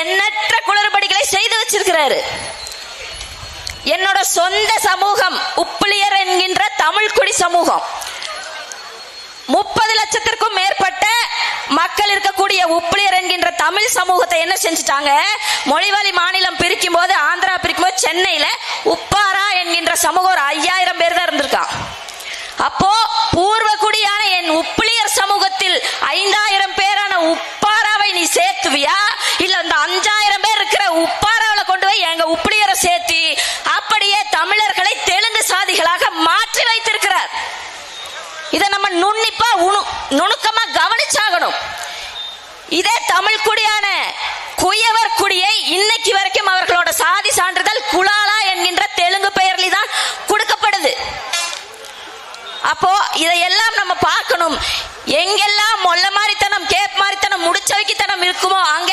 எண்ணற்ற குளறுபடிகளை செய்து வச்சிருக்கிறாரு. என்னோட சொந்த சமூகம் உப்புளியர் என்கின்ற தமிழ்குடி சமூகம். முப்பது லட்சத்திற்கும் மேற்பட்ட மக்கள் இருக்கக்கூடிய உப்புளியர் என்கின்ற தமிழ் சமூகத்தை என்ன செஞ்சுட்டாங்க? மொழிவாளி மாநிலம் பிரிக்கும் போது ஆந்திரா பிரிக்கும் போது சென்னையில உப்பாரா என்கின்ற சமூகம் ஒரு ஐயாயிரம் பேர் தான் இருந்திருக்கான். அப்போ தமிழர்களை தெலுங்கு சாதிகளாக மாற்றி வைத்திருக்கிறார். இதை நம்ம நுண்ணிப்பா உணு நுணுக்கமா கவனிச்சாகணும். இதே தமிழ் குடியான குயவர் குடியை இன்னைக்கு வரைக்கும் அவர்களோட சாதி சான்றிதழ் குலாலா என்கின்ற தெலுங்கு பெயர்லி தான் கொடுக்கப்படுது. அப்போ இதையெல்லாம் நம்ம பார்க்கணும். எங்கெல்லாம் மொல்ல மாதிரித்தனம் கேப் மாதிரித்தனம் முடிச்ச வைக்கித்தனம் இருக்குமோ அங்க